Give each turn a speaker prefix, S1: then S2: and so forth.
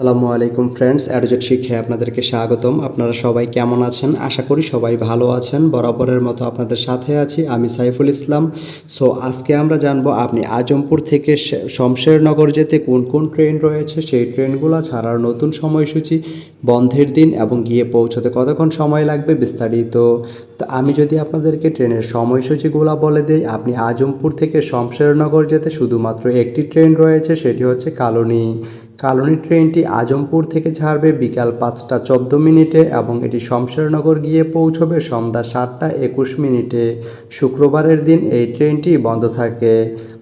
S1: আসসালামু আলাইকুম ফ্রেন্ডস অ্যাডজেট শিক্ষায় আপনাদেরকে স্বাগতম। আপনারা সবাই কেমন আছেন? আশা করি সবাই ভালো আছেন। বরাবরের মতো আপনাদের সাথে আছি আমি সাইফুল ইসলাম। সো আজকে আমরা জানব আপনি আজমপুর থেকে শমশেরনগর যেতে কোন কোন ট্রেন রয়েছে? সেই ট্রেনগুলো ছাড়ার নতুন সময়সূচি, বন্ধের দিন এবং গিয়ে পৌঁছতে কতক্ষণ সময় লাগবে বিস্তারিত। তো আমি যদি আপনাদেরকে ট্রেনের সময়সূচিগুলো বলে দিই, আপনি আজমপুর থেকে শমশেরনগর যেতে শুধুমাত্র একটি ট্রেন রয়েছে, সেটি হচ্ছে কালনী। কালনী ট্রেনটি আজমপুর থেকে ছাড়বে বিকাল পাঁচটা চোদ্দ মিনিটে এবং এটি শমশেরনগর গিয়ে পৌঁছবে সন্ধ্যা সাতটা একুশ মিনিটে। শুক্রবারের দিন এই ট্রেনটি বন্ধ থাকে।